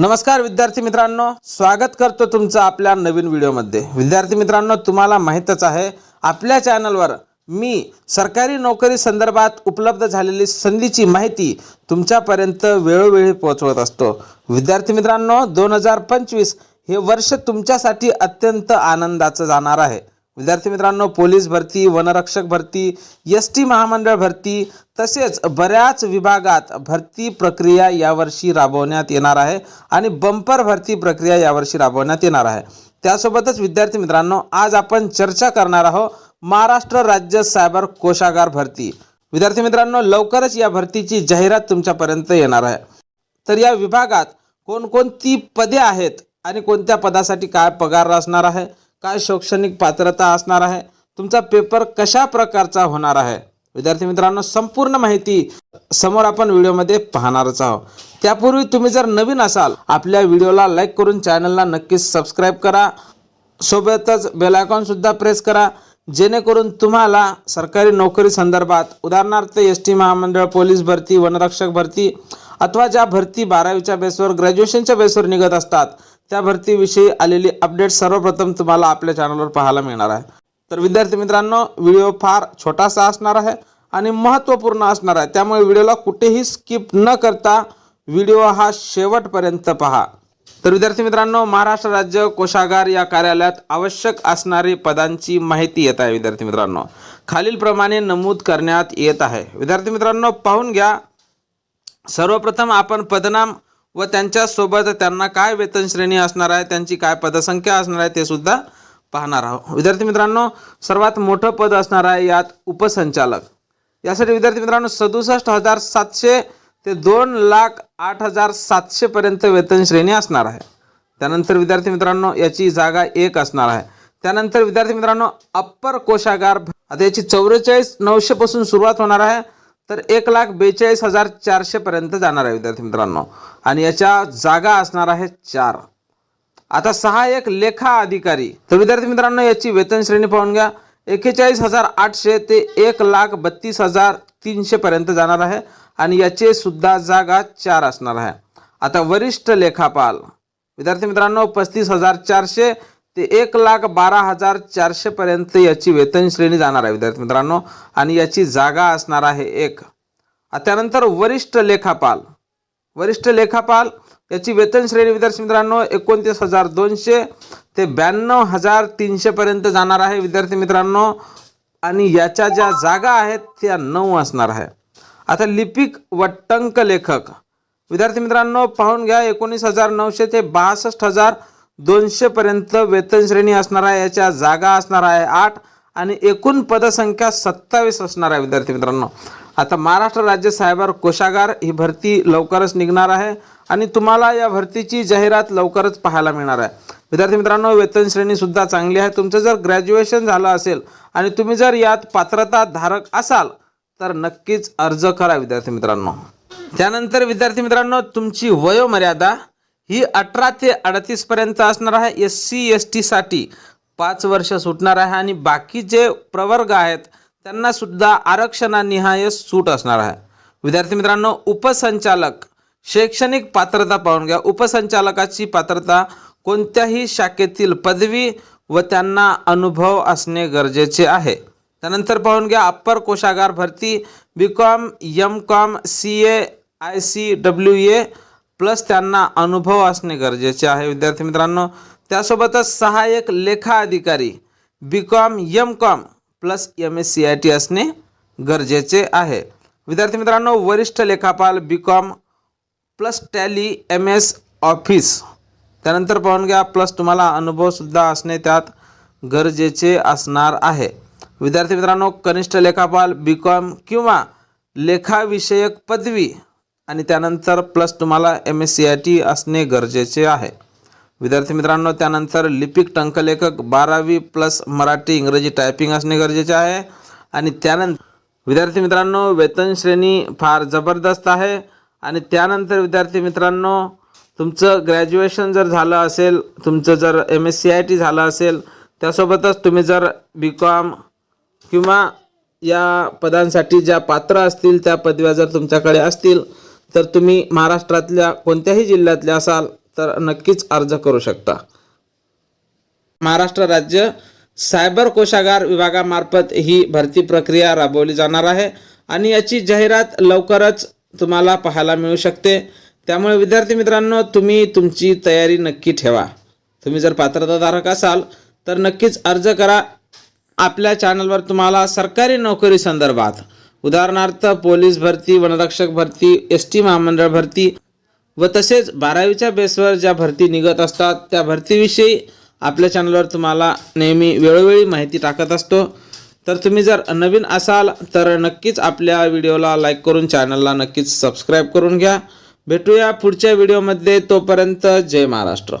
नमस्कार विद्यार्थी मित्रांनो स्वागत करतो तुमचं आपल्या नवीन व्हिडिओमध्ये. विद्यार्थी मित्रांनो तुम्हाला माहीतच आहे आपल्या चॅनलवर मी सरकारी नोकरी संदर्भात उपलब्ध झालेली संधीची माहिती तुमच्यापर्यंत वेळोवेळी पोहोचवत असतो. विद्यार्थी मित्रांनो दोन हजार पंचवीस हे वर्ष तुमच्यासाठी अत्यंत आनंदाचं जाणार आहे. विद्यार्थी मित्रांनो पोलीस भरती वनरक्षक भरती एस टी महामंडळ भरती तसेच बऱ्याच विभागात भरती प्रक्रिया यावर्षी राबवण्यात येणार आहे आणि बंपर भरती प्रक्रिया यावर्षी राबवण्यात येणार आहे. त्यासोबतच विद्यार्थी मित्रांनो आज आपण चर्चा करणार आहोत महाराष्ट्र राज्य सायबर कोशागार भरती. विद्यार्थी मित्रांनो लवकरच या भरतीची जाहिरात तुमच्यापर्यंत येणार आहे. तर या विभागात कोणकोणती पदे आहेत आणि कोणत्या पदासाठी काय पगार असणार आहे? काय शैक्षणिक पात्रता असणार आहे? तुमचा पेपर कशा प्रकारचा होणार आहे? विद्यार्थी मित्रांनो संपूर्ण माहिती समोर आपण व्हिडिओमध्ये पाहणारच आहोत. त्यापूर्वी तुम्ही जर नवीन असाल आपल्या व्हिडिओला लाईक करून चॅनलला नक्कीच सबस्क्राईब करा. सोबतच बेलायकॉनसुद्धा सुद्धा प्रेस करा. जेणेकरून तुम्हाला सरकारी नोकरी संदर्भात उदाहरणार्थ एस टी महामंडळ पोलीस भरती वनरक्षक भरती अथवा ज्या भरती बारावीच्या बेसवर ग्रॅज्युएशनच्या बेसवर निघत असतात त्या भरतीविषयी आलेली अपडेट सर्वप्रथम तुम्हाला आपल्या चॅनलवर पाहायला मिळणार आहे. तर विद्यार्थी मित्रांनो व्हिडिओ फार छोटासा असणार आहे आणि महत्त्वपूर्ण असणार आहे. त्यामुळे व्हिडिओला कुठेही स्किप न करता व्हिडिओ हा शेवटपर्यंत पहा. तर विद्यार्थी मित्रांनो महाराष्ट्र राज्य कोशागार या कार्यालयात आवश्यक असणारी पदांची माहिती येत आहे विद्यार्थी मित्रांनो. खालीलप्रमाणे नमूद करण्यात येत आहे. विद्यार्थी मित्रांनो पाहून घ्या. सर्वप्रथम आपण पदनाम व त्यांच्यासोबत त्यांना काय वेतन श्रेणी असणार आहे त्यांची काय पदसंख्या असणार आहे ते सुद्धा पाहणार आहोत. विद्यार्थी मित्रांनो सर्वात मोठं पद असणार आहे यात उपसंचालक. यासाठी विद्यार्थी मित्रांनो सदुसष्ट हजार सातशे ते दोन लाख आठ हजार सातशेपर्यंत वेतन श्रेणी असणार आहे. त्यानंतर विद्यार्थी मित्रांनो याची जागा एक असणार आहे. त्यानंतर विद्यार्थी मित्रांनो अप्पर कोशागार आता याची चौवेचाळीस नऊशेपासून सुरुवात होणार आहे. तर एक लाख बेचाळीस हजार चारशेपर्यंत जाणार आहे विद्यार्थी मित्रांनो. आणि याच्या जागा असणार आहे चार. आता सहाय्यक लेखा अधिकारी. तर विद्यार्थी मित्रांनो याची वेतन श्रेणी पाहून घ्या. एकेचाळीस हजार आठशे ते एक लाख बत्तीस हजार तीनशेपर्यंत जाणार आहे. आणि याचे सुद्धा जागा चार असणार आहे. आता वरिष्ठ लेखापाल. विद्यार्थी मित्रांनो पस्तीस हजार चारशे ते एक लाख बारा हजार चारशे पर्यंत याची वेतन श्रेणी जाणार आहे विद्यार्थी मित्रांनो. आणि याची जागा असणार आहे एक. त्यानंतर वरिष्ठ लेखापाल. वरिष्ठ लेखापाल याची वेतन श्रेणी विद्यार्थी मित्रांनो एकोणतीस हजार दोनशे ते ब्याण्णव हजार तीनशेपर्यंत जाणार आहे विद्यार्थी मित्रांनो. आणि याच्या ज्या जागा आहेत त्या नऊ असणार आहे. आता लिपिक व टंक लेखक. विद्यार्थी मित्रांनो पाहून घ्या एकोणीस हजार नऊशे ते बासष्ट हजार दोनशेपर्यंत वेतन श्रेणी असणार आहे याच्या जागा असणार आहे आठ आणि एकूण पदसंख्या सत्तावीस असणार आहे विद्यार्थी मित्रांनो. आता महाराष्ट्र राज्य सायबर कोशागार ही भरती लवकरच निघणार आहे आणि तुम्हाला या भरतीची जाहिरात लवकरच पाहायला मिळणार आहे. विद्यार्थी मित्रांनो वेतन श्रेणीसुद्धा चांगली आहे. तुमचं जर ग्रॅज्युएशन झालं असेल आणि तुम्ही जर यात पात्रता धारक असाल तर नक्कीच अर्ज करा विद्यार्थी मित्रांनो. त्यानंतर विद्यार्थी मित्रांनो तुमची वयोमर्यादा ही अठरा ते अडतीसपर्यंत असणार आहे. एस सी एस टीसाठी पाच वर्ष सुटणार आहे आणि बाकी जे प्रवर्ग आहेत त्यांना सुद्धा आरक्षणानिहाय सूट असणार आहे. विद्यार्थी मित्रांनो उपसंचालक शैक्षणिक पात्रता पाहून घ्या. उपसंचालकाची पात्रता कोणत्याही शाखेतील पदवी व त्यांना अनुभव असणे गरजेचे आहे. त्यानंतर पाहून घ्या अप्पर कोशागार भरती B com M com C A I C W A plus त्यांना अनुभव असणे गरजेचे आहे. विद्यार्थी मित्रांनो त्यासोबतच सहाय्यक लेखा अधिकारी B com M com plus M S C I T असणे गरजेचे आहे. विद्यार्थी मित्रांनो वरिष्ठ लेखापाल B com plus Tally M S office त्यानंतर पाहून घ्या प्लस तुम्हाला अनुभवसुद्धा असणे त्यात गरजेचे असणार आहे. विद्यार्थी मित्रांनो कनिष्ठ लेखापाल बी कॉम किंवा लेखाविषयक पदवी आणि त्यानंतर प्लस तुम्हाला M S C I T असणे गरजेचे आहे. विद्यार्थी मित्रांनो त्यानंतर लिपिक टंकलेखक बारावी प्लस मराठी इंग्रजी टायपिंग असणे गरजेचे आहे. आणि त्यानंतर विद्यार्थी मित्रांनो वेतन श्रेणी फार जबरदस्त आहे. आणि त्यानंतर विद्यार्थी मित्रांनो तुमचं ग्रॅज्युएशन जर झालं असेल तुमचं जर M S C I T झालं असेल त्यासोबतच तुम्ही जर बी कॉम किंवा या पदांसाठी ज्या पात्र असतील त्या पदव्या जर तुमच्याकडे असतील तर तुम्ही महाराष्ट्रातल्या कोणत्याही जिल्ह्यातल्या असाल तर नक्कीच अर्ज करू शकता. महाराष्ट्र राज्य सायबर कोशागार विभागामार्फत ही भरती प्रक्रिया राबवली जाणार आहे आणि याची जाहिरात लवकरच तुम्हाला पाहायला मिळू शकते. त्यामुळे विद्यार्थी मित्रांनो तुम्ही तुमची तयारी नक्की ठेवा. तुम्ही जर पात्रताधारक असाल तर नक्कीच अर्ज करा. आपल्या चॅनलवर तुम्हाला सरकारी नोकरी संदर्भात उदाहरणार्थ पोलीस भरती वनरक्षक भरती एस टी महामंडळ भरती व तसेच बारावीच्या बेसवर ज्या भरती निघत असतात त्या भरतीविषयी आपल्या चॅनलवर तुम्हाला नेहमी वेळोवेळी माहिती टाकत असतो. तर तुम्ही जर नवीन असाल तर नक्कीच आपल्या व्हिडिओला लाईक करून चॅनलला नक्कीच सबस्क्राईब करून घ्या. भेटूया पुढच्या व्हिडिओमध्ये तोपर्यंत जय महाराष्ट्र.